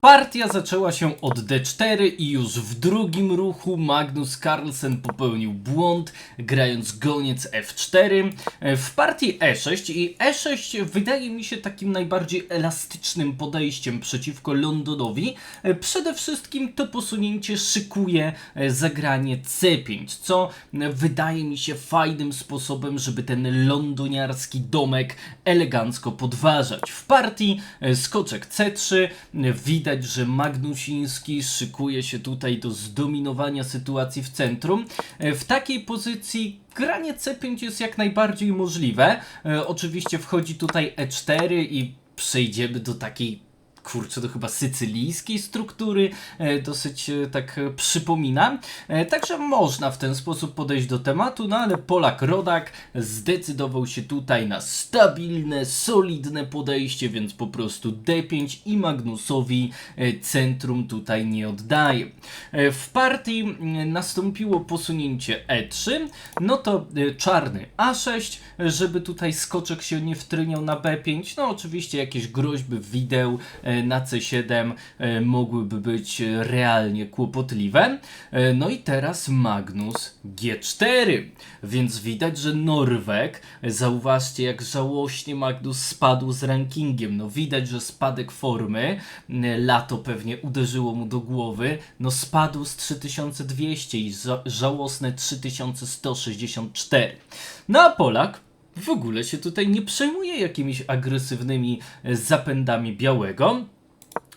Partia zaczęła się od D4 i już w drugim ruchu Magnus Carlsen popełnił błąd, grając goniec F4 e, w partii E6 i E6 wydaje mi się takim najbardziej elastycznym podejściem przeciwko Londonowi. E, Przede wszystkim to posunięcie szykuje e, zagranie C5, co wydaje mi się fajnym sposobem, żeby ten londoniarski domek elegancko podważać. W partii skoczek C3 e, widać, że Magnusiński szykuje się tutaj do zdominowania sytuacji w centrum. E, W takiej pozycji granie C5 jest jak najbardziej możliwe. E, Oczywiście wchodzi tutaj E4 i przejdziemy do takiej kurczę, to chyba sycylijskiej struktury, e, dosyć e, tak e, przypomina. Także można w ten sposób podejść do tematu, no ale Polak Rodak zdecydował się tutaj na stabilne, solidne podejście, więc po prostu D5 i Magnusowi centrum tutaj nie oddaje. W partii nastąpiło posunięcie E3, no to czarny A6, żeby tutaj skoczek się nie wtryniał na B5, no oczywiście jakieś groźby wideł na C7 e, mogłyby być e, realnie kłopotliwe. E, No i teraz Magnus G4, więc widać, że Norweg, e, zauważcie jak żałośnie Magnus spadł z rankingiem, no widać, że spadek formy, e, lato pewnie uderzyło mu do głowy, no spadł z 3200 i ża- żałosne 3164. No a Polak w ogóle się tutaj nie przejmuje jakimiś agresywnymi e, zapędami białego.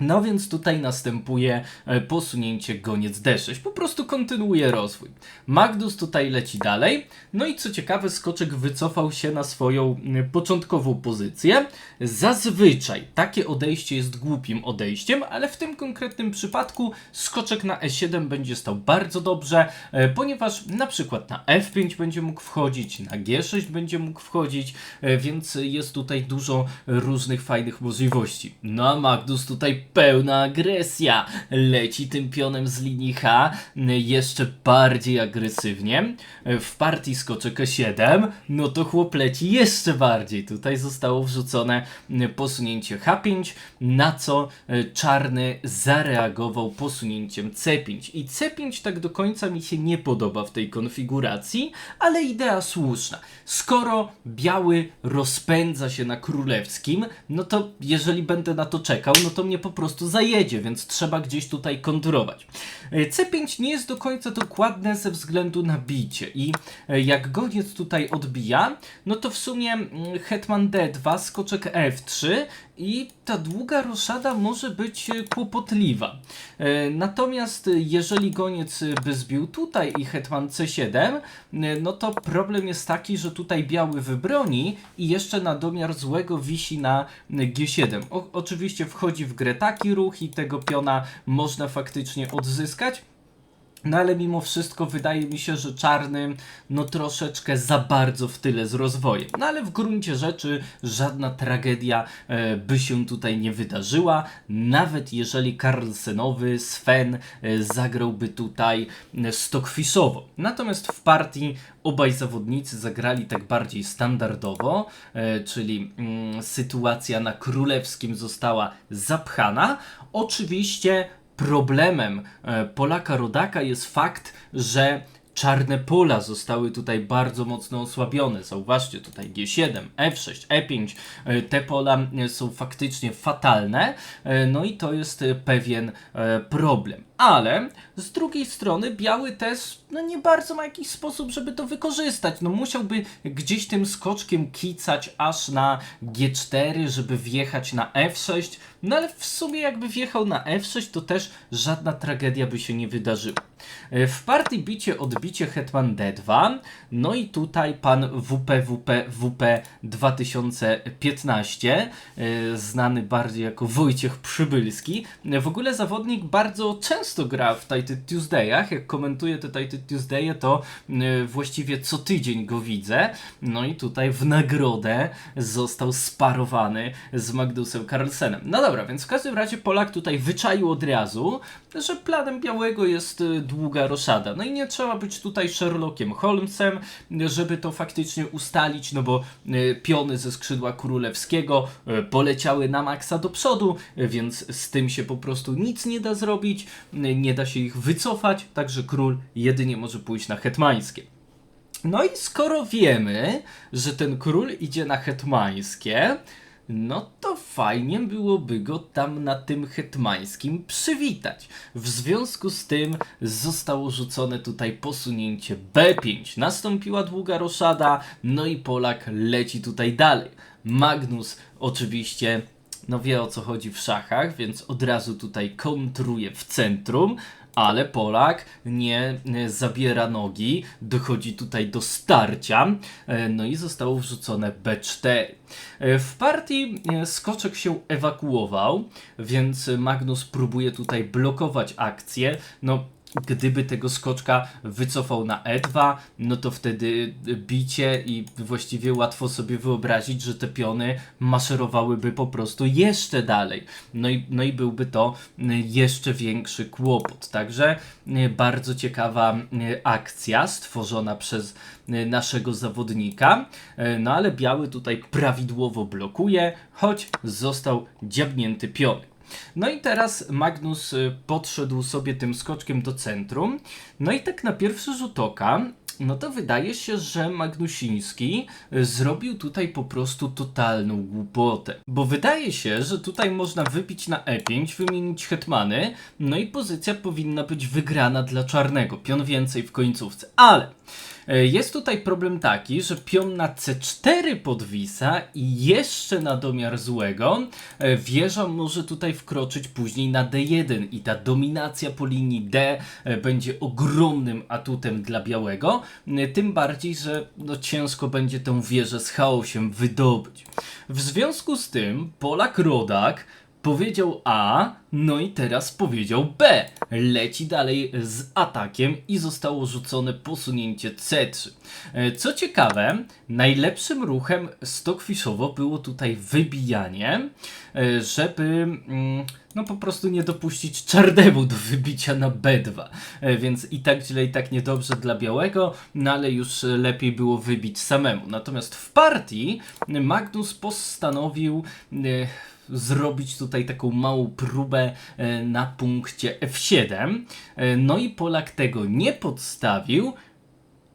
No więc tutaj następuje e, posunięcie goniec D6. Po prostu kontynuuje rozwój. Magnus tutaj leci dalej. No i co ciekawe, skoczek wycofał się na swoją mm, początkową pozycję. Zazwyczaj takie odejście jest głupim odejściem, ale w tym konkretnym przypadku skoczek na E7 będzie stał bardzo dobrze, e, ponieważ na przykład na F5 będzie mógł wchodzić, na G6 będzie mógł wchodzić, e, więc jest tutaj dużo różnych fajnych możliwości. No a Magnus tutaj pełna agresja. Leci tym pionem z linii H jeszcze bardziej agresywnie. W partii skoczek E7, no to chłop leci jeszcze bardziej. Tutaj zostało wrzucone posunięcie H5, na co e, czarny zareagował posunięciem C5. I C5 tak do końca mi się nie podoba w tej konfiguracji, ale idea słuszna. Skoro biały rozpędza się na królewskim, no to jeżeli będę na to czekał, no to mnie po prostu zajedzie, więc trzeba gdzieś tutaj kontrować. E, C5 nie jest do końca dokładne ze względu na bicie i e, jak goniec tutaj odbija, no to w sumie mm, hetman D2, skoczek F3 i ta długa roszada może być e, kłopotliwa. E, Natomiast e, jeżeli goniec by zbił tutaj i hetman C7, e, no to problem jest taki, że tutaj biały wybroni i jeszcze na domiar złego wisi na e, G7. O, oczywiście wchodzi w grę taki ruch i tego piona można faktycznie odzyskać. No ale mimo wszystko wydaje mi się, że czarny no troszeczkę za bardzo w tyle z rozwojem. No ale w gruncie rzeczy żadna tragedia e, by się tutaj nie wydarzyła. Nawet jeżeli Carlsenowy Sven e, zagrałby tutaj e, stockfishowo. Natomiast w partii obaj zawodnicy zagrali tak bardziej standardowo, e, czyli mm, sytuacja na królewskim została zapchana. Oczywiście problemem e, Polaka Rodaka jest fakt, że czarne pola zostały tutaj bardzo mocno osłabione. Zauważcie tutaj G7, F6, E5. e, Te pola e, są faktycznie fatalne, e, no i to jest pewien problem. Ale z drugiej strony biały też no nie bardzo ma jakiś sposób, żeby to wykorzystać. No musiałby gdzieś tym skoczkiem kicać aż na G4, żeby wjechać na F6. No ale w sumie jakby wjechał na F6, to też żadna tragedia by się nie wydarzyła. E, W partii bicie odbicie hetman D2, no i tutaj pan WP WP WP 2015, e, znany bardziej jako Wojciech Przybylski. E, W ogóle zawodnik bardzo często często gra w Title Tuesdayach. Jak komentuję te Title Tuesdaye, to y, właściwie co tydzień go widzę. No i tutaj w nagrodę został sparowany z Magnusem Carlsenem. No dobra, więc w każdym razie Polak tutaj wyczaił od razu, że planem Białego jest y, długa roszada. No i nie trzeba być tutaj Sherlockiem Holmesem, żeby to faktycznie ustalić, no bo y, piony ze skrzydła królewskiego poleciały na maksa do przodu, więc z tym się po prostu nic nie da zrobić, nie da się ich wycofać, także król jedynie może pójść na hetmańskie. No i skoro wiemy, że ten król idzie na hetmańskie, no to fajnie byłoby go tam na tym hetmańskim przywitać. W związku z tym zostało rzucone tutaj posunięcie B5. Nastąpiła długa roszada, no i Polak leci tutaj dalej. Magnus oczywiście no wie o co chodzi w szachach, więc od razu tutaj kontruje w centrum, ale Polak nie zabiera nogi, dochodzi tutaj do starcia, e, no i zostało wrzucone B4. E, W partii e, skoczek się ewakuował, więc Magnus próbuje tutaj blokować akcję. No, gdyby tego skoczka wycofał na E2, no to wtedy bicie i właściwie łatwo sobie wyobrazić, że te piony maszerowałyby po prostu jeszcze dalej. No i, no i byłby to y, jeszcze większy kłopot. Także y, bardzo ciekawa y, akcja stworzona przez y, naszego zawodnika. Y, No ale biały tutaj prawidłowo blokuje, choć został dziabnięty pionek. No i teraz Magnus y, podszedł sobie tym skoczkiem do centrum. No i tak na pierwszy rzut oka, no to wydaje się, że Magnusiński y, zrobił tutaj po prostu totalną głupotę. Bo wydaje się, że tutaj można wypić na E5, wymienić hetmany, no i pozycja powinna być wygrana dla czarnego. Pion więcej w końcówce. Ale Jest tutaj problem taki, że pion na C4 podwisa i jeszcze na domiar złego e, wieża może tutaj wkroczyć później na D1 i ta dominacja po linii D e, będzie ogromnym atutem dla białego, e, tym bardziej, że no, ciężko będzie tę wieżę z chaosem wydobyć. W związku z tym Polak Rodak Powiedział A, no i teraz powiedział B. Leci dalej z atakiem i zostało rzucone posunięcie C3. E, Co ciekawe, najlepszym ruchem Stockfishowo było tutaj wybijanie, e, żeby mm, no po prostu nie dopuścić czarnemu do wybicia na B2. E, Więc i tak źle, i tak niedobrze dla białego, no ale już lepiej było wybić samemu. Natomiast w partii Magnus postanowił zrobić tutaj taką małą próbę e, na punkcie F7. E, No i Polak tego nie podstawił,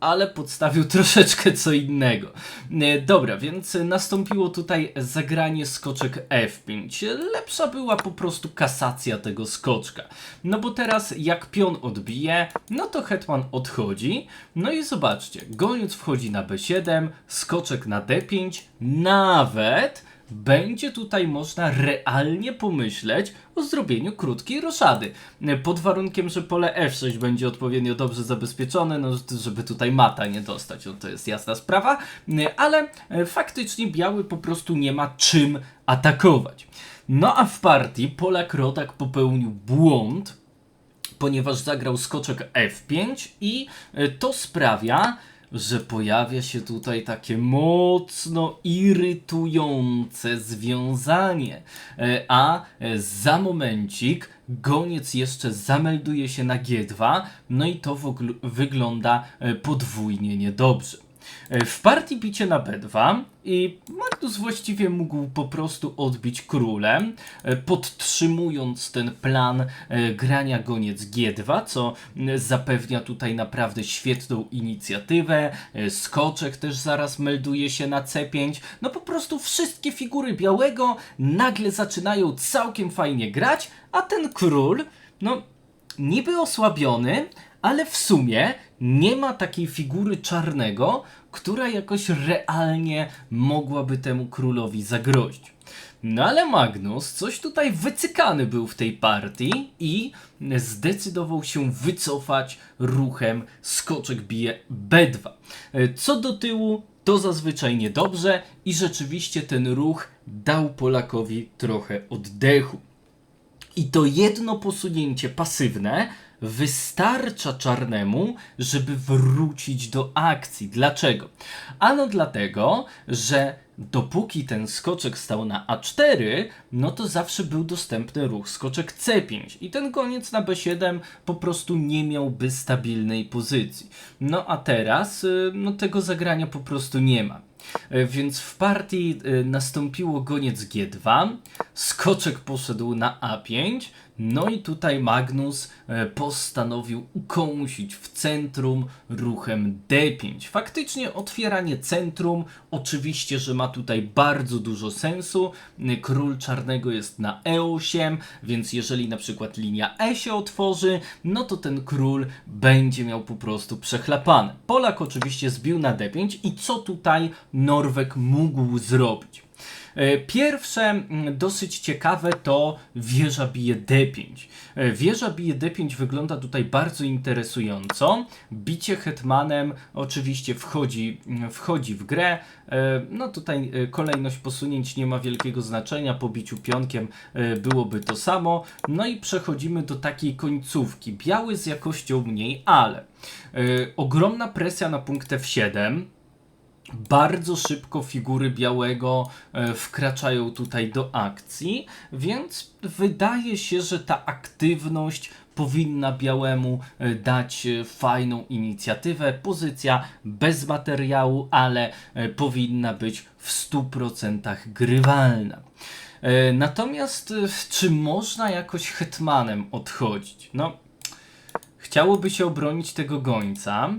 ale podstawił troszeczkę co innego. E, Dobra, więc nastąpiło tutaj zagranie skoczek F5. Lepsza była po prostu kasacja tego skoczka. No bo teraz jak pion odbije, no to hetman odchodzi. No i zobaczcie, goniec wchodzi na B7, skoczek na D5, nawet będzie tutaj można realnie pomyśleć o zrobieniu krótkiej roszady. Pod warunkiem, że pole F6 będzie odpowiednio dobrze zabezpieczone, no żeby tutaj mata nie dostać, no to jest jasna sprawa, ale e, faktycznie biały po prostu nie ma czym atakować. No a w partii Polak Rodak popełnił błąd, ponieważ zagrał skoczek F5 i e, to sprawia, że pojawia się tutaj takie mocno irytujące związanie. E, A e, za momencik goniec jeszcze zamelduje się na G2, no i to wygląda e, podwójnie niedobrze. E, W partii bicie na B2 i Magnus właściwie mógł po prostu odbić królem, e, podtrzymując ten plan e, grania goniec G2, co zapewnia tutaj naprawdę świetną inicjatywę. Skoczek też zaraz melduje się na C5. No po prostu wszystkie figury białego nagle zaczynają całkiem fajnie grać, a ten król, no niby osłabiony, ale w sumie nie ma takiej figury czarnego, która jakoś realnie mogłaby temu królowi zagrozić. No ale Magnus coś tutaj wycykany był w tej partii i zdecydował się wycofać ruchem skoczek bije B2. E, Co do tyłu, to zazwyczaj niedobrze i rzeczywiście ten ruch dał Polakowi trochę oddechu. I to jedno posunięcie pasywne wystarcza czarnemu, żeby wrócić do akcji. Dlaczego? Ano dlatego, że dopóki ten skoczek stał na A4, no to zawsze był dostępny ruch skoczek C5 i ten goniec na B7 po prostu nie miałby stabilnej pozycji. No a teraz y, no tego zagrania po prostu nie ma. E, Więc w partii y, nastąpiło goniec G2, skoczek poszedł na A5, no i tutaj Magnus e, postanowił ukąsić w centrum ruchem D5. Faktycznie otwieranie centrum, oczywiście, że ma tutaj bardzo dużo sensu. Król czarnego jest na E8, więc jeżeli na przykład linia E się otworzy, no to ten król będzie miał po prostu przechlapane. Polak oczywiście zbił na D5 i co tutaj Norweg mógł zrobić? E, Pierwsze, dosyć ciekawe, to wieża bije D5. E, Wieża bije D5 wygląda tutaj bardzo interesująco. Bicie hetmanem oczywiście wchodzi, wchodzi w grę. E, No tutaj kolejność posunięć nie ma wielkiego znaczenia. Po biciu pionkiem byłoby to samo. No i przechodzimy do takiej końcówki. Biały z jakością mniej, ale ogromna presja na punkt F7. Bardzo szybko figury białego e, wkraczają tutaj do akcji, więc wydaje się, że ta aktywność powinna białemu e, dać e, fajną inicjatywę. Pozycja bez materiału, ale powinna być w 100% grywalna. Natomiast czy można jakoś hetmanem odchodzić? No, chciałoby się obronić tego gońca.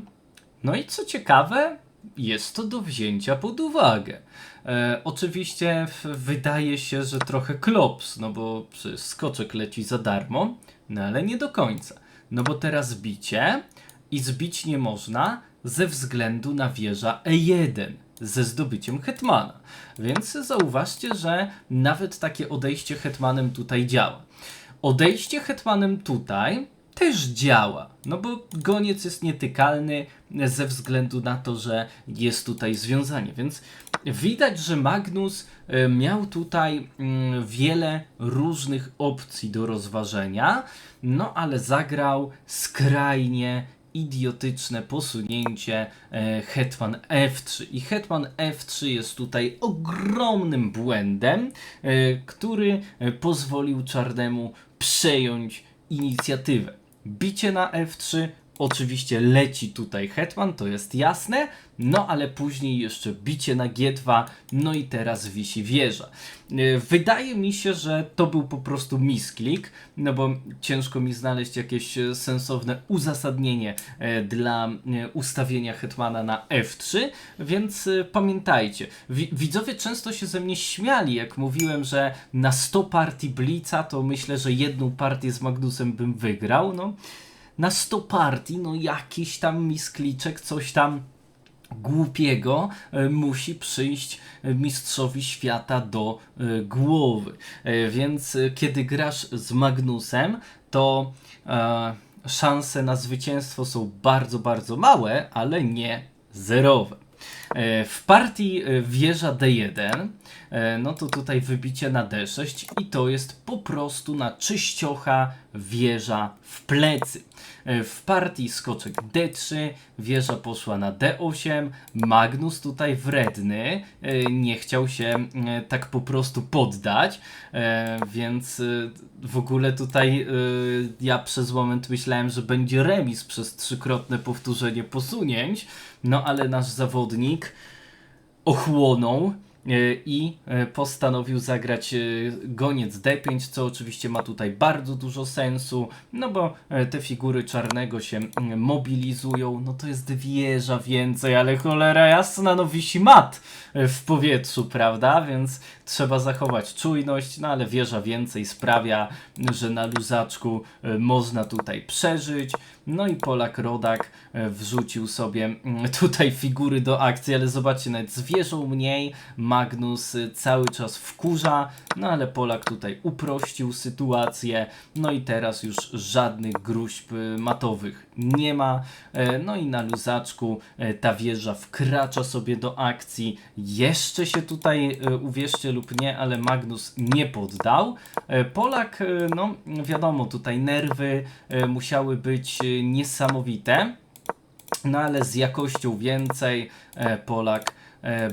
No i co ciekawe, jest to do wzięcia pod uwagę. E, oczywiście wydaje się, że trochę klops, no bo skoczek leci za darmo, no ale nie do końca. No bo teraz bicie i zbić nie można ze względu na wieża E1 ze zdobyciem hetmana. Więc zauważcie, że nawet takie odejście hetmanem tutaj działa. Odejście hetmanem tutaj też działa, no bo goniec jest nietykalny ze względu na to, że jest tutaj związanie, więc widać, że Magnus e, miał tutaj mm, wiele różnych opcji do rozważenia, no ale zagrał skrajnie idiotyczne posunięcie e, hetman f3 i hetman f3 jest tutaj ogromnym błędem, e, który pozwolił czarnemu przejąć inicjatywę. Bicie na f3 Oczywiście leci tutaj hetman, to jest jasne, no ale później jeszcze bicie na G2, no i teraz wisi wieża. E, Wydaje mi się, że to był po prostu misklik, no bo ciężko mi znaleźć jakieś sensowne uzasadnienie e, dla e, ustawienia hetmana na F3, więc pamiętajcie, wi- widzowie często się ze mnie śmiali, jak mówiłem, że na 100 partii Blitza to myślę, że jedną partię z Magnusem bym wygrał, no na 100 partii, no jakiś tam miskliczek, coś tam głupiego e, musi przyjść mistrzowi świata do e, głowy. E, Więc kiedy grasz z Magnusem, to szanse na zwycięstwo są bardzo, bardzo małe, ale nie zerowe. W partii wieża D1, e, no to tutaj wybicie na D6 i to jest po prostu na czyściocha wieża w plecy. E, W partii skoczek D3, wieża poszła na D8, Magnus tutaj wredny, e, nie chciał się e, tak po prostu poddać, więc w ogóle tutaj ja przez moment myślałem, że będzie remis przez trzykrotne powtórzenie posunięć, no ale nasz zawodnik ochłonął i e, postanowił zagrać e, goniec D5, co oczywiście ma tutaj bardzo dużo sensu, no bo e, te figury czarnego się mobilizują, no to jest wieża więcej, ale cholera jasna, no wisi mat e, w powietrzu, prawda, więc trzeba zachować czujność, no ale wieża więcej sprawia, że na luzaczku e, można tutaj przeżyć, no i Polak Rodak e, wrzucił sobie mm, tutaj figury do akcji, ale zobaczcie, nawet z wieżą mniej. Magnus y, cały czas wkurza, no ale Polak tutaj uprościł sytuację, no i teraz już żadnych gruźb y, matowych nie ma, no i na luzaczku ta wieża wkracza sobie do akcji, jeszcze się tutaj, uwierzcie lub lub nie, ale Magnus nie poddał. E, Polak, e, no wiadomo, tutaj nerwy e, musiały być niesamowite. No ale z jakością więcej Polak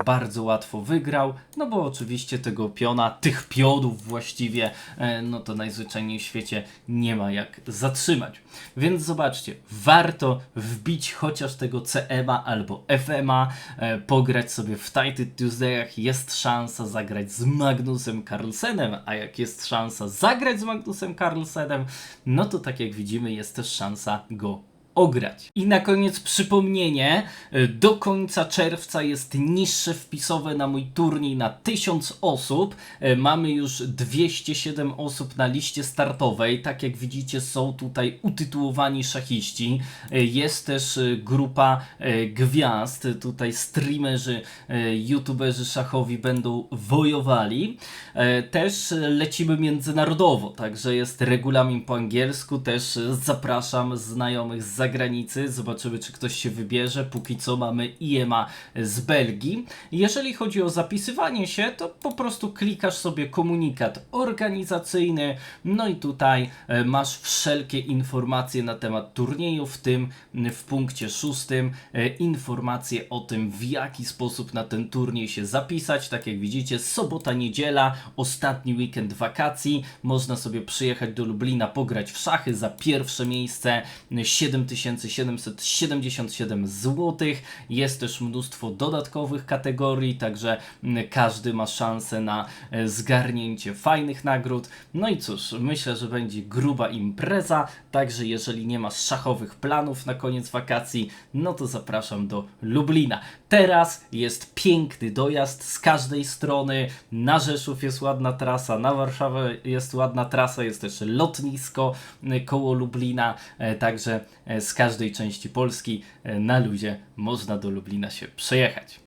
bardzo łatwo wygrał, no bo oczywiście tego piona, tych pionów właściwie, e, no to najzwyczajniej w świecie nie ma jak zatrzymać. Więc zobaczcie, warto wbić chociaż tego CMA albo FMA, e, pograć sobie w Titled Tuesdayach, jest szansa zagrać z Magnusem Carlsenem, a jak jest szansa zagrać z Magnusem Carlsenem, no to tak jak widzimy jest też szansa go ograć. I na koniec przypomnienie, y, do końca czerwca jest niższe wpisowe na mój turniej na 1000 osób. Y, Mamy już 207 osób na liście startowej. Tak jak widzicie są tutaj utytułowani szachiści. Y, Jest też grupa gwiazd. Tutaj streamerzy, youtuberzy szachowi będą wojowali. Też lecimy międzynarodowo, także jest regulamin po angielsku. Też zapraszam znajomych z zagranicy. Zobaczymy, czy ktoś się wybierze. Póki co mamy IEMA z Belgii. Jeżeli chodzi o zapisywanie się, to po prostu klikasz sobie komunikat organizacyjny. No i tutaj e, masz wszelkie informacje na temat turnieju, w tym w punkcie szóstym e, informacje o tym, w jaki sposób na ten turniej się zapisać. Tak jak widzicie, sobota, niedziela, ostatni weekend wakacji. Można sobie przyjechać do Lublina, pograć w szachy za pierwsze miejsce 7777 zł. Jest też mnóstwo dodatkowych kategorii, także mm, każdy ma szansę na e, zgarnięcie fajnych nagród. No i cóż, myślę, że będzie gruba impreza, także jeżeli nie masz szachowych planów na koniec wakacji, no to zapraszam do Lublina. Teraz jest piękny dojazd z każdej strony. Na Rzeszów jest ładna trasa, na Warszawę jest ładna trasa, jest też lotnisko e, koło Lublina, e, także e, z każdej części Polski na luzie można do Lublina się przejechać.